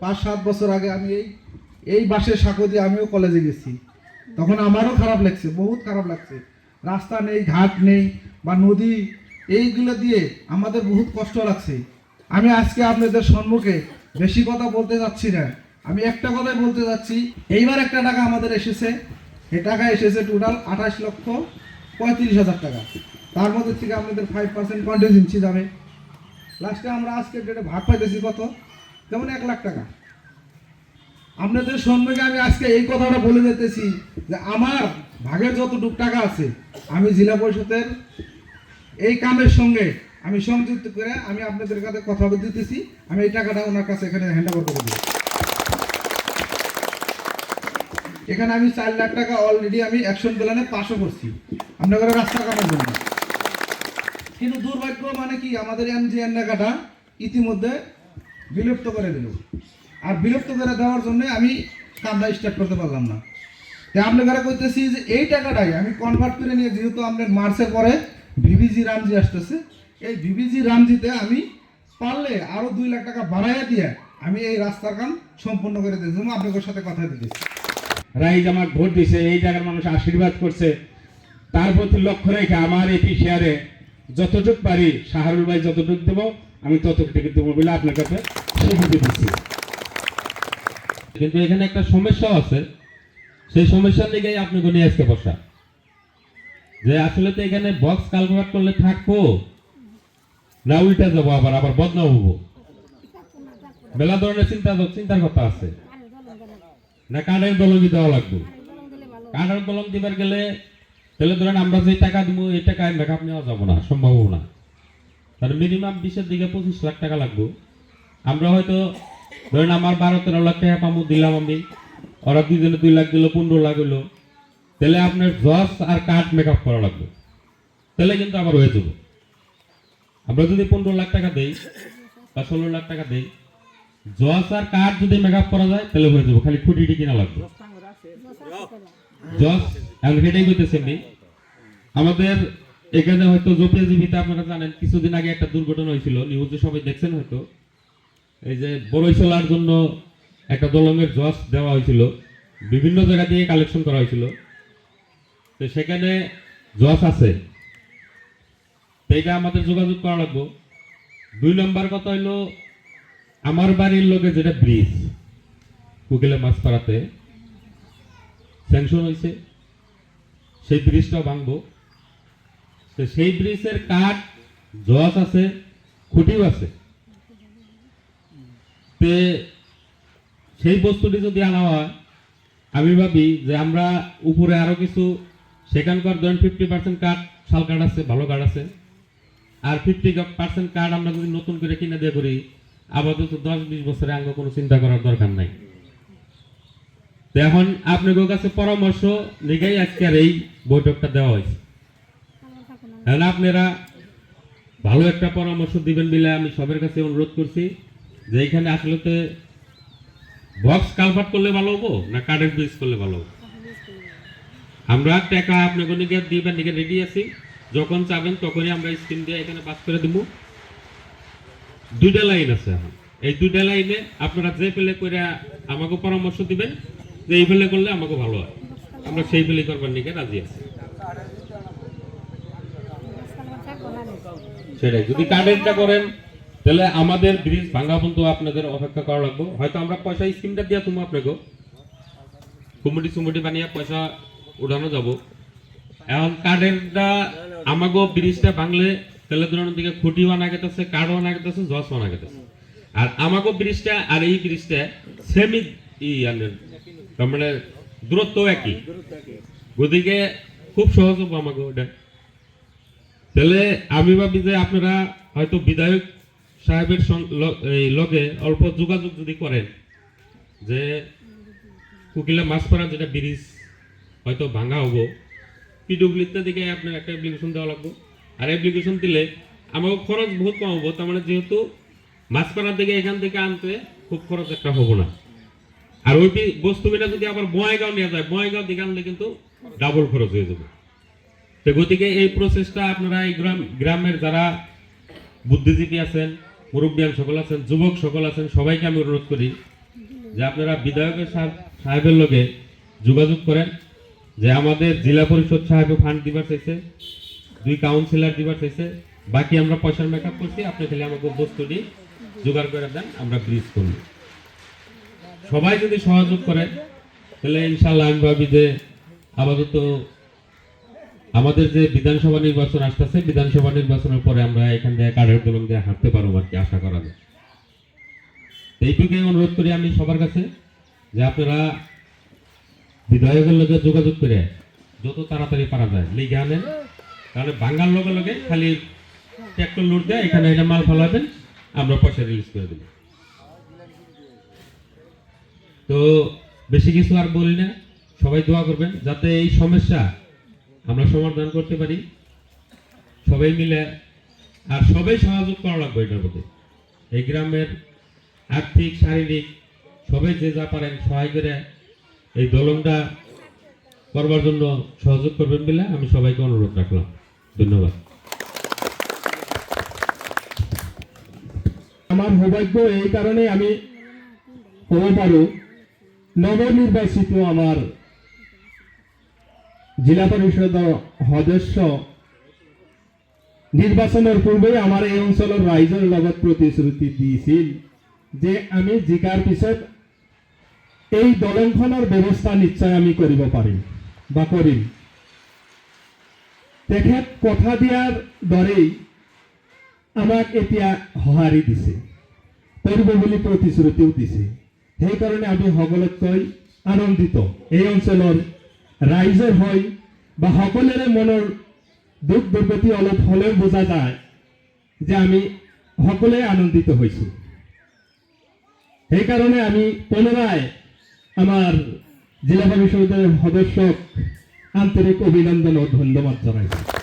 পাঁচ, সাত বছর আগে আমি এই এই বাসের সাঁকো দিয়ে আমিও কলেজে গেছি। তখন আমারও খারাপ লাগছে, বহুত খারাপ লাগছে। রাস্তা নেই, ঘাট নেই, বা নদী, এইগুলো দিয়ে আমাদের বহুত কষ্ট লাগছে। আমি আজকে আপনাদের সম্মুখে বেশি কথা বলতে যাচ্ছি না। আমি একটা কথাই বলতে যাচ্ছি, এইবার একটা টাকা আমাদের এসেছে। এ টাকা এসেছে টোটাল আঠাশ লক্ষ পঁয়ত্রিশ হাজার টাকা। তার মধ্যে থেকে আপনাদের ফাইভ পার্সেন্ট কন্টিনজেন্সি যাবে। লাস্টে আমরা আজকে ডেটে ভাগ পাইতেছি কত? যেমন এক লাখ টাকা? আপনাদের সম্মুখে আমি আজকে এই কথাটা বলে যেতেছি যে আমার ভাগের যতটুক টাকা আছে, আমি জেলা পরিষদের এই কামের সঙ্গে আমি সংযুক্ত করে আমি আপনাদের কাছে কথা দিতেছি। আমি এই টাকাটা ওনার কাছে এখানে হ্যান্ড ওভার করে দিই এখানে আমি চার লাখ টাকা অলরেডি আমি অ্যাকশন প্ল্যানে পাশও করছি। আপনাদের রাস্তা কাটার জন্য। কিন্তু দুর্ভাগ্য মানে কি? আমাদের এমজিএন টাকাটা ইতিমধ্যে বিলুপ্ত করে দিল। আর বিলুপ্ত করে দেওয়ার জন্য আমি কামটা স্টার্ট করতে পারলাম না। তাই আপনারা কইতেছি যে এই টাকাটাই আমি কনভার্ট করে নিয়ে, যেহেতু আপনার মার্চের পরে ভিভিজি রামজি আসতেছে, এই ভিভিজি রামজিতে আমি পারলে আরও দুই লাখ টাকা বাড়াইয়া দিয়ে আমি এই রাস্তার কাম সম্পূর্ণ করে দিয়েছি। আপনাদের সাথে কথা দিতেছি। রাইজ আমার ভোট দিছে, এই জায়গার মানুষ আশীর্বাদ করছে। তার প্রতি লক্ষ্য রেখে আমার এপি শেয়ারে যতটুক পারি, শাহরুল ভাই যতটুক দেবো, আমি ততটুকু দেবো বলে আপনার কাছে কিন্তু এখানে একটা সমস্যা আছে। সেই সমস্যার নিয়ে আজকে বসা। যে আসলে তো এখানে বক্স করলে থাকব, না উল্টা যাব আবার আবার বদনাম হব। মেলা ধরনের চিন্তা চিন্তার কথা আছে। না কাঠের দলমি দেওয়া লাগবে। কাঠের কলম দিবার গেলে, তাহলে ধরেন আমরা যে টাকা দিব, এই টাকায় মেকআপ নেওয়া যাব না, সম্ভব না। তাহলে মিনিমাম বিশের দিকে পঁচিশ লাখ টাকা লাগবে। আমরা হয়তো, ধরেন আমার বারো, তেরো লাখ টাকা পাবো দিলাম আমি। ওরা দুইজনে দুই লাখ দিল, পনেরো লাখ হইল। তাহলে আপনার জস আর কাঠ মেকআপ করা লাগবে। তাহলে কিন্তু আবার হয়ে যাব। আমরা যদি পনেরো লাখ টাকা দেই বা ষোলো লাখ টাকা দেই জস আর কাঠ যদি মেকআপ করা যায়, তাহলে হয়ে যাব। খালি খুঁটিটি কিনা লাগবে। জস এখন সেটাই করতেছি আমি। আমাদের এখানে হয়তো জোপিয়া জীবিতে আপনারা জানেন, কিছুদিন আগে একটা দুর্ঘটনা হয়েছিল। নিউজে সবাই দেখছেন হয়তো। এই যে বড়ইশলার জন্য একটা দলমের জস দেওয়া হয়েছিল, বিভিন্ন জায়গা দিয়ে কালেকশন করা হয়েছিল। তো সেখানে জস আছে। তো এটা আমাদের যোগাযোগ করা লাগবো। দুই নম্বর কথা হইল, আমার বাড়ির লোকে যেটা ব্রিজ, কুকিলে মাছ পাড়াতে স্যাংশন হয়েছে সেই ব্রিজটাও ভাঙবো। তো সেই ব্রিজের কাঠ জস আছে, খুঁটিও আছে। তে সেই বস্তুটি যদি আনা হয়, আমি ভাবি যে আমরা উপরে আরও কিছু, সেখানকার ধরেন ফিফটি পার্সেন্ট কাঠ শাল কার্ড আছে, ভালো কার্ড আছে। আর ফিফটি পার্সেন্ট কার্ড আমরা যদি নতুন করে কিনে দিয়ে করি, আপাতত দশ বিশ বছরে আঙ্গ কোনো চিন্তা করার দরকার নাই। এখন আপনাদের কাছে পরামর্শ লিগেই আজকে আর এই বৈঠকটা দেওয়া হয়েছে। এখন আপনারা ভালো একটা পরামর্শ দিবেন বলে আমি সবার কাছে অনুরোধ করছি। যে এখানে আসলে বক্স কালভার্ট করলে ভালো হব, না কার্ডের ব্রিজ করলে ভালো হব? আমরা টাকা আপনাকে নিকে দিবেন নিকে রেডি আছি। যখন চাবেন তখনই আমরা স্ক্রিন দিয়ে এখানে পাস করে দিব। দুইটা লাইন আছে এখন। এই দুইটা লাইনে আপনারা যে ফেলে করে আমাকে পরামর্শ দিবেন, যে এই ফেলে করলে আমাকে ভালো হয়। আমরা সেই ফেলে করবার নিকে রাজি আছি। সেটাই, যদি কার্ডেরটা করেন তাহলে আমাদের ব্রিজ ভাঙা পর্যন্ত আপনাদের অপেক্ষা করা লাগবে। হয়তো আমরা পয়সা স্কিমটা দিয়া তুমি আপনাকে কুমুটি সুমুটি বানিয়ে পয়সা উঠানো যাব। এখন কার্ডেরটা আমাগো ব্রিজটা ভাঙলে তাহলে ধরুন দিকে খুঁটি আনা গেতেছে কার্ডও আনা গেতেছে জস আনা গেতেছে আর আমাগো ব্রিজটা আর এই ব্রিজটা সেমি ই তার মানে দূরত্ব একই। গতিকে খুব সহজ হব আমাকে ওটা তাহলে আমি ভাবি যে আপনারা হয়তো বিধায়ক সাহেবের লগে অল্প যোগাযোগ যদি করেন, যে কুকিলা মাছপাড়া যেটা ব্রিজ হয়তো ভাঙা হব পিডব্লিউতে দিকে আপনার একটা অ্যাপ্লিকেশন দেওয়া লাগবে। আর অ্যাপ্লিকেশন দিলে আমাকে খরচ বহুত কম হব, তার মানে যেহেতু মাছপাড়ার দিকে এখান থেকে আনতে খুব খরচ একটা হব না। আর ওই বস্তুগুলা যদি আবার বঙ্গাইগাঁও নিয়ে যায় বঙ্গাইগাঁও দিকে আনলে কিন্তু ডাবল খরচ হয়ে যাবে। তো গতিকে এই প্রসেসটা আপনারা এই গ্রাম গ্রামের যারা বুদ্ধিজীবী আছেন মুরব্বিয়ান সকল আছেন, যুবক সকল আছেন, সবাইকে আমি অনুরোধ করি যে আপনারা বিধায়কের সাহেব- সাহেবের লগে যোগাযোগ করেন, যে আমাদের জেলা পরিষদ সাহেব ফান্ড দিবার চাইছে, দুই কাউন্সিলর দিবার চাইছে, বাকি আমরা পয়সার মেকআপ করছি, আপনি খালি আমাকে বস্তুটি জোগাড় করে দেন, আমরা ব্রিজ করব। সবাই যদি সহযোগ করে, তাহলে ইনশাল্লাহ আমি ভাবি যে আপাতত আমাদের যে বিধানসভা নির্বাচন আসতেছে, বিধানসভা নির্বাচনের পরে আমরা এখান থেকে কাঠের দলন দিয়ে হাঁটতে পারব আর কি, আশা করা যায়। এইটুকুই অনুরোধ করি আমি সবার কাছে, যে আপনারা বিধায়কের লগে যোগাযোগ করে যত তাড়াতাড়ি পারা যায় লিখে আনেন। তাহলে বাঙ্গাল লগে লগে খালি ট্র্যাক্টর লোড দেয়, এখানে এটা মাল ফলাবেন, আমরা পয়সা রিলিজ করে দেব। তো বেশি কিছু আর বলি না, সবাই দোয়া করবেন, যাতে এই সমস্যা আমরা সমাধান করতে পারি। সবাই মিলে আর সবাই সহযোগ করা লাগবে এটার প্রতি। এই গ্রামের আর্থিক, শারীরিক, সবাই যে যা পারেন সহায় করে এই দলনটা করবার জন্য সহযোগ করবেন বলে আমি সবাইকে অনুরোধ রাখলাম। ধন্যবাদ। আমার সৌভাগ্য এই কারণে আমি ক'ব পাৰোঁ নৱনিৰ্বাচিত আমাৰ জিলা পৰিষদৰ সদস্য নিৰ্বাচনৰ পূৰ্বে আমাৰ এই অঞ্চলৰ ৰাইজৰ লগত প্ৰতিশ্ৰুতি দিছিল যে আমি জিকাৰ পিছত এই দলংখনৰ ব্যৱস্থা নিশ্চয় আমি কৰিব পাৰিম বা কৰিম। তেখেত কথা দিয়াৰ দৰেই আমাক এতিয়া সঁহাৰি দিছে, কৰিব বুলি প্ৰতিশ্ৰুতিও দিছে। সেইকাৰণে আমি সকলোতকৈ আনন্দিত এই অঞ্চলৰ ৰাইজৰ হয় বা সকলোৰে মনৰ দুখ দুৰ্গতি অলপ হ'লেও বুজা যায় যে আমি সকলোৱে আনন্দিত হৈছোঁ। সেইকাৰণে আমি পুনরায় আমাৰ জিলা বিশ্ববিদ্যালয়ের সদস্যক আন্তৰিক অভিনন্দন ও ধন্যবাদ জনাইছোঁ।